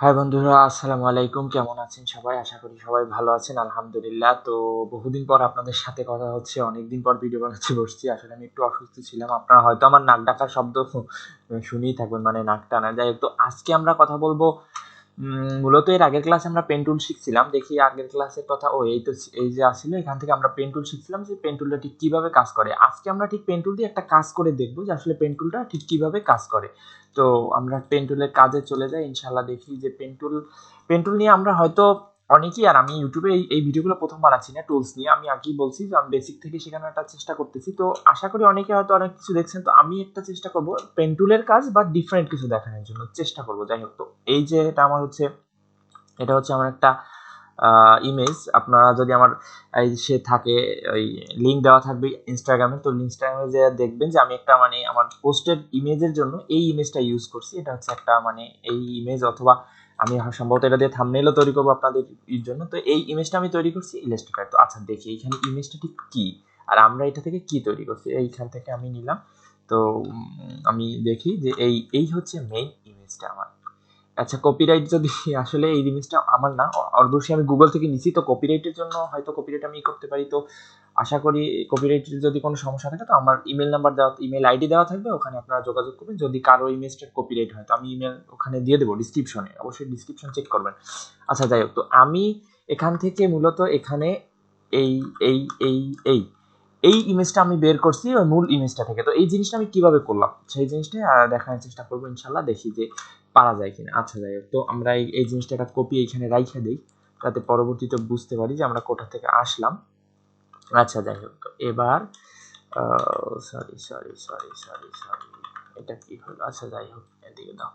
High বন্ধুরা, আসসালামু আলাইকুম। কেমন আছেন সবাই? আশা করি সবাই ভালো আছেন, আলহামদুলিল্লাহ। তো বহুদিন পর আপনাদের সাথে কথা হচ্ছে, অনেকদিন পর ভিডিও বানাচ্ছি বসছি। আসলে আমি একটু অসুস্থ ছিলাম। আপনারা হয়তো আমার নাক ডাকার শব্দ শুনেই থাকবেন মানে নাক টানা যাই তো আজকে আমরা কথা বলব মূলত এর আগের ক্লাসে আমরা পেন টুল শিখছিলাম। দেখি আগের ক্লাসের কথা, ও এই তো এই যে আসছিল এখান থেকে আমরা পেন টুল শিখছিলাম যে পেন টুলটা ঠিক কীভাবে কাজ করে। আজকে আমরা ঠিক পেন টুল দিয়ে একটা কাজ করে দেখব যে আসলে পেন টুলটা ঠিক কীভাবে কাজ করে। তো আমরা পেন টুলের কাজে চলে যাই ইনশাল্লাহ দেখি যে পেন টুল পেন টুল নিয়ে আমরা হয়তো অনেকেই আর আমি ইউটিউবে এই ভিডিওগুলো প্রথম বানাচ্ছি না টুলস নিয়ে। আমি আগেই বলছি যে আমি বেসিক থেকে শেখানোর একটা চেষ্টা করতেছি। তো আশা করি অনেকে হয়তো অনেক কিছু দেখছেন, তো আমি একটা চেষ্টা করব পেন টুলের কাজ বা ডিফারেন্ট কিছু দেখানোর জন্য চেষ্টা করব। যাই হোক, তো এই যে এটা আমার হচ্ছে, এটা হচ্ছে আমার একটা ইমেজ আপনারা যদি আমার, এই সে থাকে ওই লিঙ্ক দেওয়া থাকবে ইনস্টাগ্রামে তো ইনস্টাগ্রামে যে দেখবেন যে আমি একটা মানে আমার পোস্টেড ইমেজের জন্য এই ইমেজটা ইউজ করছি। এটা হচ্ছে একটা মানে এই ইমেজ অথবা আমি সম্ভবত এটা দিয়ে থামনেলও তৈরি করব আপনাদের জন্য। তো এই ইমেজটা আমি তৈরি করছি ইলাস্ট্রেটর তো আচ্ছা দেখি এইখানে ইমেজটা ঠিক কী? আর আমরা এটা থেকে কি তৈরি করছি? এইখান থেকে আমি নিলাম। তো আমি দেখি যে এই এই হচ্ছে মেইন ইমেজটা আমার। আচ্ছা কপিরাইট যদি আসলে এই জিনিসটা আমার না অবশ্যই আমি গুগল থেকে নিছি। তো কপিরাইটের জন্য হয়তো কপিরাইট আমি করতে পারি। তো আশা করি কপিরাইটের যদি কোনো সমস্যা থাকে, তো আমার ইমেল নাম্বার দেওয়া ইমেল আইডি দেওয়া থাকবে, ওখানে আপনারা যোগাযোগ করবেন। যদি কারও ইমেজটার কপিরাইট হয়, তো আমি ইমেল ওখানে দিয়ে দেবো ডিসক্রিপশনে অবশ্যই ডিসক্রিপশন চেক করবেন। আচ্ছা যাই হোক, তো আমি এখান থেকে মূলত এখানে এই এই এই এই এই ইমেজটা আমি বের করছি, ওই মূল ইমেজটা থেকে। তো এই জিনিসটা আমি কীভাবে করলাম? সেই জিনিসটা দেখানোর চেষ্টা করব ইনশাল্লাহ দেখি যে পারা যায় কিনা। আচ্ছা যাই হোক, তো আমরা এই এই জিনিসটা একটা কপি এখানে রাইখা দিই, যাতে পরবর্তীতে বুঝতে পারি যে আমরা কোথা থেকে আসলাম। আচ্ছা যাই হোক। এবার sorry sorry sorry sorry sorry এটা কি হলো? আচ্ছা যাই হোক, এদিকে দাও।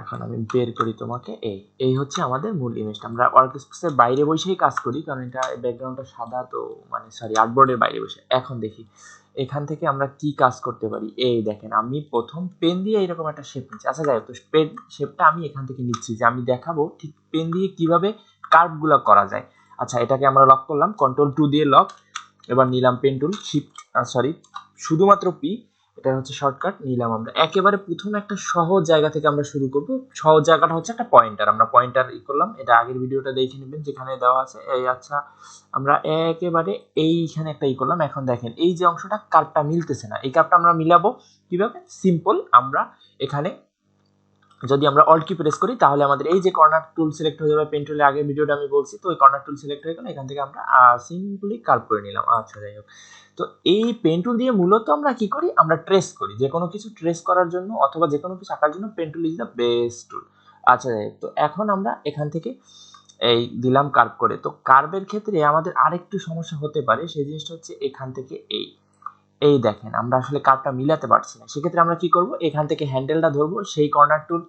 এখন আমি বের করি তোমাকে। এই এই হচ্ছে আমাদের মূল ইমেজটা আমরা ওয়ার্ক স্পেসের বাইরে বসেই কাজ করি, কারণ এটা ব্যাকগ্রাউন্ডটা সাদা, তো মানে সরি আর্টবোর্ডের বাইরে বসে। এখন দেখি, এখান থেকে আমরা কি কাজ করতে পারি? এই দেখেন, আমি প্রথম পেন দিয়ে এরকম একটা শেপ নিচ্ছি। আচ্ছা যাই হোক, তো পেন শেপটা আমি এখান থেকে নিচ্ছি যে আমি দেখাবো ঠিক পেন দিয়ে কীভাবে কার্ভগুলো করা যায়। আচ্ছা এটাকে আমরা লক করলাম কন্ট্রোল টু দিয়ে লক এবার নিলাম পেন টুল শিফট সরি শুধুমাত্র পি এটা হচ্ছে শর্টকাট নিলাম আমরা। একেবারে প্রথম একটা সহজ জায়গা থেকে আমরা শুরু করব। সহজ জায়গাটা হচ্ছে একটা পয়েন্টার আমরা পয়েন্টার ই করলাম। এটা আগের ভিডিওটা দেখে নেবেন, যেখানে দেওয়া আছে। এই আচ্ছা আমরা একেবারে এইখানে একটা ই করলাম। এখন দেখেন, এই যে অংশটা কার্ভটা মিলতেছে না। এই কার্ভটা আমরা মিলাবো কীভাবে? সিম্পল আমরা এখানে যদি আমরা অল্ট কি প্রেস করি, তাহলে আমাদের এই যে কর্নার টুল সিলেক্ট হয়ে যাবে পেন টুলের আগের ভিডিওটা আমি বলছি, তো ওই কর্নার টুল সিলেক্ট হয়ে গেল, এখান থেকে আমরা সিম্পলি কার্ভ করে নিলাম। আচ্ছা যাই হোক। তো এই পেন টুল দিয়ে মূলত আমরা কি করি? আমরা ট্রেস করি। যে কোনো কিছু ট্রেস করার জন্য অথবা যে কোনো কিছু আঁকার জন্য pen tool is the best tool আচ্ছা যাই হোক। তো এখন আমরা এখান থেকে এই দিলাম কার্ভ করে। তো কার্ভের ক্ষেত্রে আমাদের আরেকটু সমস্যা হতে পারে, সেই জিনিসটা হচ্ছে এখান থেকে এই। এই দেখেন, আমরা আসলে কাপটা মিলাতে পারছি না। সেক্ষেত্রে আমরা কি করব? এখান থেকে হ্যান্ডেলটা ধরবো, সেই কর্নার টুল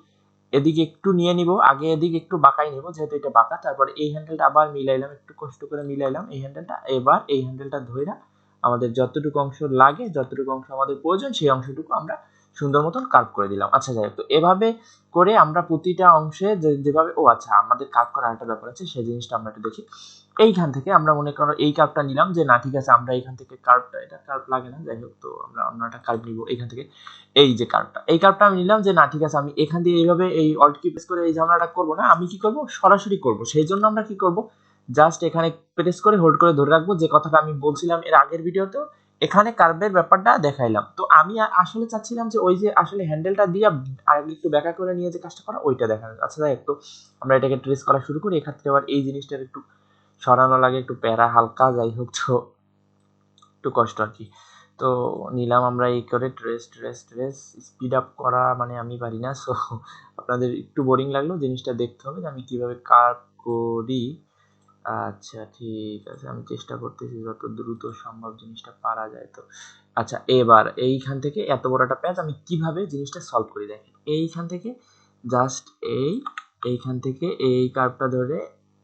এদিকে একটু নিয়ে নিব, আগে এদিকে একটু বাঁকাই নেব, যেহেতু এটা বাঁকা, তারপর এই হ্যান্ডেলটা আবার মিলাইলাম, একটু কষ্ট করে মিলাইলাম, এই হ্যান্ডেলটা এবার এই হ্যান্ডেলটা ধইরা আমাদের যতটুকু অংশ লাগে, যতটুকু অংশ আমাদের প্রয়োজন, সেই অংশটুকু আমরা সুন্দর মতন কার্ভ করে দিলাম। আচ্ছা যাই তো এভাবে করে আমরা প্রতিটা অংশে যেভাবে, ও আচ্ছা আমাদের কার্ভ করার একটা ব্যাপার আছে, সেই জিনিসটা আমরা একটু দেখি। এইখান থেকে আমরা মনে করো এই কার্ভটা নিলাম যে, না, ঠিক আছে, আমরা এইখান থেকে কার্ভটা এটা কার্ভ লাগে না, যাই হোক, তো আমরা অন্য একটা কার্ভ নিব এইখান থেকে। এই যে কার্ভটা এই কার্ভটা আমি নিলাম যে, না, ঠিক আছে, আমি এখান দিয়ে এইভাবে এই অল্ট কি প্রেস করে এই ঝামেলাটা করব না, আমি কি করব? সরাসরি করব। সেই জন্য আমরা কি করব? জাস্ট এখানে প্রেস করে হোল্ড করে ধরে রাখব যে, কথাটা আমি বলছিলাম এর আগের ভিডিওতেও এখানে কার্ভের ব্যাপারটা দেখাইলাম। তো আমি আসলে চাচ্ছিলাম যে ওই যে আসলে হ্যান্ডেলটা দিয়ে আগে একটু ব্যাকা করে নিয়ে যে কাজটা করা, ওইটা দেখানো আচ্ছা যাই তো আমরা এটাকে ট্রেস করা শুরু করি। থেকে আবার এই জিনিসটার একটু সরানো লাগে, একটু প্যারা হালকা, যাই হোক, তো একটু কষ্ট আর কি। তো নিলাম আমরা এই করে trace trace trace speed up করা মানে আমি পারি না। সো আপনাদের একটু বোরিং লাগলেও জিনিসটা দেখতে হবে যে আমি কীভাবে কার্ভ করি। আচ্ছা ঠিক আছে। আমি চেষ্টা করতেছি যত দ্রুত সম্ভব জিনিসটা পারা যায় তো। আচ্ছা এবার এইখান থেকে এত বড় একটা প্যাচ আমি কীভাবে জিনিসটা সলভ করি দেখেন। এইখান থেকে জাস্ট এই, এইখান থেকে এই কার্ভটা ধরে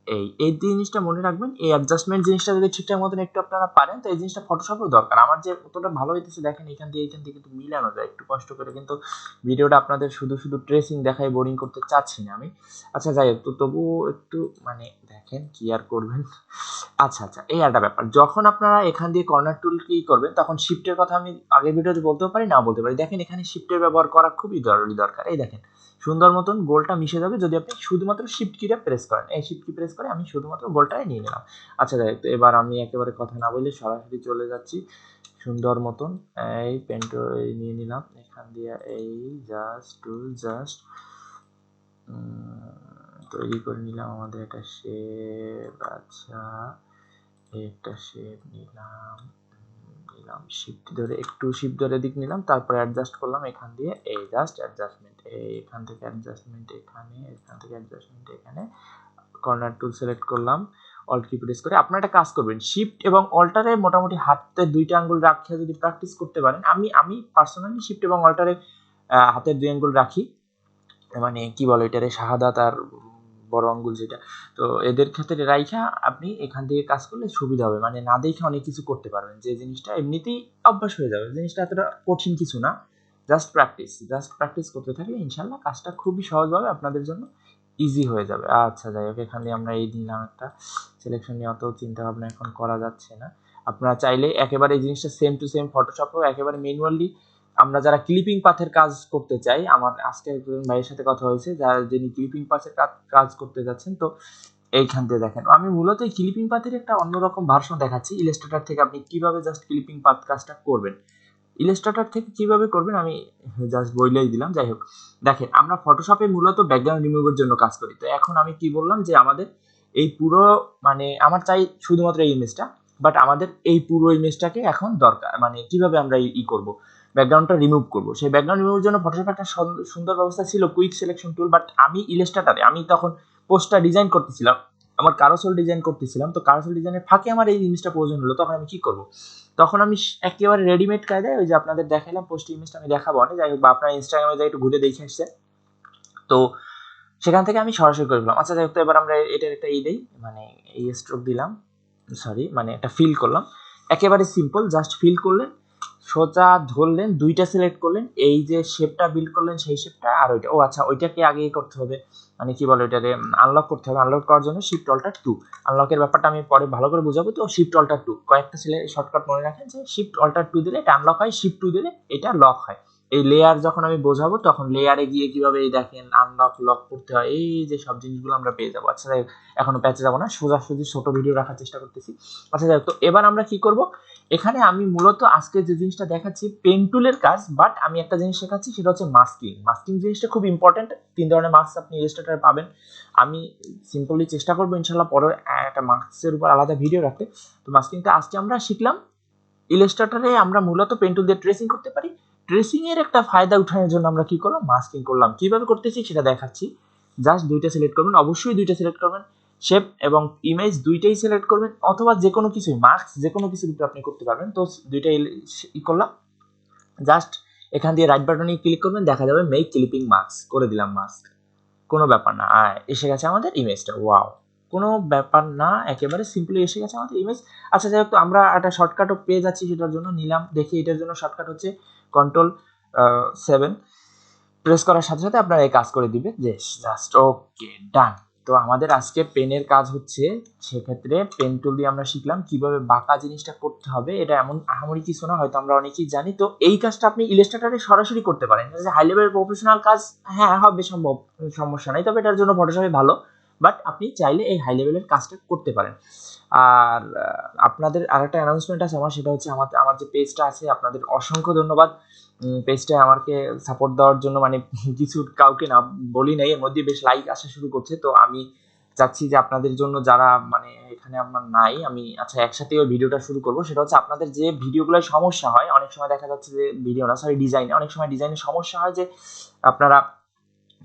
এই এই জিনিসটা মনে রাখবেন, এই অ্যাডজাস্টমেন্ট জিনিসটা যদি ঠিকঠাক মতন একটু আপনারা পারেন, তো এই জিনিসটা ফটোশপেও দরকার। আমার যে অতটা ভালো হইতেছে, দেখেন এখান দিয়ে এইখান থেকে একটু মিলানো যায়, একটু কষ্ট করে, কিন্তু ভিডিওটা আপনাদের শুধু শুধু ট্রেসিং দেখাই বোরিং করতে চাচ্ছি না আমি। আচ্ছা যাই তো তবুও একটু মানে দেখেন কি আর করবেন। আচ্ছা আচ্ছা এই একটা ব্যাপার। যখন আপনারা এখান দিয়ে কর্নার টুল কি করবেন, তখন শিফটের কথা আমি আগের ভিডিওতে বলতেও পারি না বলতে পারি। দেখেন এখানে শিফটের ব্যবহার করা খুবই জরুরি দরকার। এই দেখেন সুন্দর মতন গোলটা মিশে যাবে যদি আপনি শুধুমাত্র শিফট কিটা প্রেস করেন। এই শিফট কি প্রেস করে আমি শুধুমাত্র গোলটাই নিয়ে নিলাম। আচ্ছা তো এবার আমি একেবারে কথা না বলে সরাসরি চলে যাচ্ছি। সুন্দর মতন এই পেন্টো নিয়ে নিলাম। এখান দিয়ে এই জাস্ট টু জাস্ট তৈরি করে নিলাম আমাদের একটা শেপ আচ্ছা একটা শেপ নিলাম। নিলাম। শিফট ধরে একটু শিফট ধরে দিক নিলাম, তারপরে অ্যাডজাস্ট করলাম এখান দিয়ে, এই জাস্ট অ্যাডজাস্টমেন্ট এই এখান থেকে অ্যাডজাস্টমেন্ট এখানে, এখান থেকে অ্যাডজাস্টমেন্ট এখানে কর্নার টুল সিলেক্ট করলাম অল্ট কি প্রেস করে আপনারা একটা কাজ করবেন শিফট এবং অল্টারে মোটামুটি হাতে দুইটা আঙ্গুল রাখিয়ে যদি প্র্যাকটিস করতে পারেন, আমি আমি পার্সোনালি শিফট এবং অল্টারে হাতের দুই আঙ্গুল রাখি মানে কি বলে এটারে, শাহাদাত আর বড় আঙ্গুল যেটা। তো এদের ক্ষেত্রে রাইখা আপনি এখান থেকে কাজ করলে সুবিধা হবে। মানে না দেখে অনেক কিছু করতে পারবেন। যে জিনিসটা এমনিতেই অভ্যাস হয়ে যাবে। জিনিসটা এতটা কঠিন কিছু না। জাস্ট প্র্যাকটিস জাস্ট প্র্যাকটিস করতে থাকলে ইনশাল্লাহ কাজটা খুবই সহজভাবে আপনাদের জন্য ইজি হয়ে যাবে। আচ্ছা যাই হোক, এখানে আমরা এই দিলাম একটা সিলেকশন নিয়ে। অত চিন্তা ভাবনা এখন করা যাচ্ছে না। আপনারা চাইলে একেবারে এই জিনিসটা সেম টু সেম ফটোশপেও একেবারে ম্যানুয়ালি আমরা যারা ক্লিপিং পাথের কাজ করতে চাই, আমার আজকে একজন ভাইয়ের সাথে কথা হয়েছে, যারা যিনি ক্লিপিং পাথের কাজ- করতে যাচ্ছেন, তো এইখান থেকে দেখেন। আমি মূলত এই ক্লিপিং পাথের একটা অন্যরকম ভার্সন দেখাচ্ছি ইলাস্ট্রেটর থেকে আপনি কীভাবে জাস্ট ক্লিপিং পাথ কাজটা করবেন। ইলাস্ট্রেটর থেকে কীভাবে করবেন, আমি জাস্ট বইলেই দিলাম, যাই হোক। দেখেন, আমরা ফটোশপে মূলত ব্যাকগ্রাউন্ড রিমুভের জন্য কাজ করি। তো এখন আমি কি বললাম যে আমাদের এই পুরো মানে আমার চাই শুধুমাত্র এই ইমেজটা বাট আমাদের এই পুরো ইমেজটাকে এখন দরকার মানে কীভাবে আমরা ই করব। ব্যাকগ্রাউন্ডটা রিমুভ করব। সেই ব্যাকগ্রাউন্ড রিমুভের জন্য ফটোশপে একটা সুন্দর ব্যবস্থা ছিল কুইক সিলেকশন টুল বাট আমি ইলাস্ট্রেটারে আমি তখন পোস্টটা ডিজাইন করতেছিলাম, আমার কারোসল ডিজাইন করতেছিলাম, তো কারোসল ডিজাইনের ফাঁকে আমার এই জিনিসটা প্রয়োজন হলো, তখন আমি কি করব? তখন আমি একেবারে রেডিমেড কায়দায় ওই যে আপনাদের দেখালাম পোস্ট ইমেজটা আমি দেখাবো অনেক, যাই হোক, বা আপনার ইনস্টাগ্রামে যাই একটু ঘুরে দেখে আসছে। তো সেখান থেকে আমি সরাসরি করে দিলাম। আচ্ছা যাই হোক, তো এবার আমরা এটার একটা ই দেই মানে এই স্ট্রোক দিলাম সরি মানে একটা ফিল করলাম। একেবারে সিম্পল জাস্ট ফিল করলেন সোজা ধরলেন, দুইটা সিলেক্ট করলেন, এই যে শেপটা বিল্ড করলেন সেই শেপটা আর ওইটা। ও আচ্ছা ওইটাকে আগে করতে হবে। মানে কি বলে ওইটাকে? আনলক করতে হবে। আনলক করার জন্য শিফট অল্টার টু আনলকের ব্যাপারটা আমি পরে ভালো করে বোঝাবো তো শিফট অল্টার টু কয়েকটা ছেলে শর্টকাট মনে রাখেন যে শিফট অল্টার টু দিলে এটা আনলক হয় শিফট টু দিলে এটা লক হয়। এই লেয়ার যখন আমি বোঝাবো, তখন লেয়ারে গিয়ে কীভাবে এই দেখেন আনলক লক করতে হয়, এই যে সব জিনিসগুলো আমরা পেয়ে যাব। আচ্ছা এখনও প্যাচে যাব না, সোজাসুজি ছোট ভিডিও রাখার চেষ্টা করতেছি। আচ্ছা যাই তো এবার আমরা কি করব? এখানে আমি মূলত আজকে যে জিনিসটা দেখাচ্ছি পেন টুলের কাজ বাট আমি একটা জিনিস শেখাচ্ছি, সেটা হচ্ছে মাস্কিং মাস্কিং জিনিসটা খুব ইম্পর্টেন্ট তিন ধরনের মাস্ক আপনি ইলাস্ট্রেটারে পাবেন। আমি সিম্পলি চেষ্টা করব, ইনশাল্লাহ পরে একটা মাস্কের উপর আলাদা ভিডিও রাখতে। তো মাস্কিংটা আজকে আমরা শিখলাম। ইলাস্ট্রেটারে আমরা মূলত পেন টুল দিয়ে ট্রেসিং করতে পারি। ট্রেসিং এর একটা ফায়দা উঠানোর জন্য আমরা কি করলাম? মাস্কিং করলাম। কীভাবে করতেছি সেটা দেখাচ্ছি। জাস্ট দুইটা সিলেক্ট করবেন। অবশ্যই দুইটা সিলেক্ট করবেন। শেপ এবং ইমেজ দুইটাই সিলেক্ট করবেন। অথবা যে কোনো কিছুই মাস্ক যে কোনো কিছুর উপরে আপনি করতে পারবেন। তো দুইটাই ই করলাম। জাস্ট এখান দিয়ে রাইট বাটনে ক্লিক করবেন। দেখা যাবে মেক ক্লিপিং মাস্ক করে দিলাম মাস্ক কোনো ব্যাপার না। এসে গেছে আমাদের ইমেজটা ওয়াও কোনো ব্যাপার না, একেবারে সিম্পলি এসে গেছে আমাদের ইমেজ আচ্ছা যাই হোক আমরা একটা শর্টকাটও পেয়ে যাচ্ছি সেটার জন্য, নিলাম, দেখি এটার জন্য শর্টকাট হচ্ছে কন্ট্রোল সেভেন প্রেস করার সাথে সাথে আপনার এই কাজ করে দিবে জাস্ট ওকে ডান তো আমাদের আজকে পেনের কাজ হচ্ছে, সেক্ষেত্রে পেন টুল দিয়ে আমরা শিখলাম কীভাবে বাঁকা জিনিসটা করতে হবে। এটা এমন আহামরি কিছু না, হয়তো আমরা অনেকেই জানি। তো এই কাজটা আপনি ইলাস্ট্রেটারে সরাসরি করতে পারেন। হাই লেভেল প্রফেশনাল কাজ হ্যাঁ হবে সম্ভব, সমস্যা নাই। তবে এটার জন্য ফটোশপে ভালো। বাট আপনি চাইলে এই হাই লেভেলের কাজটা করতে পারেন। আর আপনাদের আরেকটা অ্যানাউন্সমেন্ট আছে আমার, সেটা হচ্ছে আমার আমার যে পেজটা আছে, আপনাদের অসংখ্য ধন্যবাদ। পেজটায় আমাকে সাপোর্ট দেওয়ার জন্য মানে কিছু কাউকে না বলি নাই, এর মধ্যে বেশ লাইক আসা শুরু করছে। তো আমি চাচ্ছি যে আপনাদের জন্য যারা মানে এখানে আমার নাই, আমি আচ্ছা একসাথে ওই ভিডিওটা শুরু করব। সেটা হচ্ছে আপনাদের যে ভিডিওগুলোয় সমস্যা হয়, অনেক সময় দেখা যাচ্ছে যে ভিডিও না সরি ডিজাইনে অনেক সময় ডিজাইনে সমস্যা হয় যে আপনারা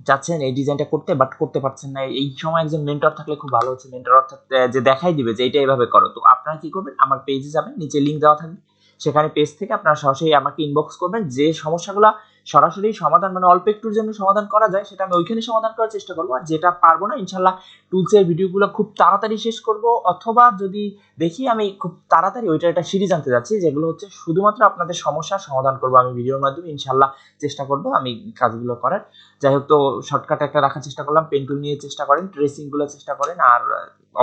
চাচ্ছেন এই ডিজাইনটা করতে বাট করতে পারছেন না। এই সময় একজন মেন্টর থাকলে খুব ভালো হচ্ছে। মেন্টর অর্থাৎ যে দেখাই দিবে যে এটা এইভাবে করো। তো আপনারা কি করবেন? আমার পেজে যাবেন, নিচে লিঙ্ক দেওয়া থাকবে। সেখানে পেজ থেকে আপনারা সরাসরি আমাকে ইনবক্স করবেন। যে সমস্যাগুলো সরাসরি সমাধান মানে অল্প একটুর জন্য সমাধান করা যায়, সেটা আমি ওইখানে সমাধান করার চেষ্টা করব। আর যেটা পারব না, ইনশাল্লাহ টুলসের ভিডিওগুলো খুব তাড়াতাড়ি শেষ করব। অথবা যদি দেখি আমি খুব তাড়াতাড়ি ওইটা একটা সিরিজ আনতে যাচ্ছি, যেগুলো হচ্ছে শুধুমাত্র আপনাদের সমস্যার সমাধান করব আমি ভিডিওর মাধ্যমে, ইনশাল্লাহ চেষ্টা করব আমি কাজগুলো করার। যাই হোক তো শর্টকাট একটা রাখার চেষ্টা করলাম পেন টুল নিয়ে চেষ্টা করেন ট্রেসিংগুলো চেষ্টা করেন, আর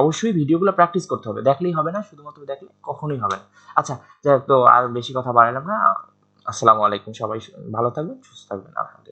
অবশ্যই ভিডিওগুলো প্র্যাকটিস করতে হবে। দেখলেই হবে না, শুধুমাত্র দেখলে কখনোই হবে না। আচ্ছা যাই হোক তো, আর বেশি কথা বাড়ালাম না। আসসালামু আলাইকুম সবাই ভালো থাকবেন সুস্থ থাকবেন আলহামদুলিল্লাহ।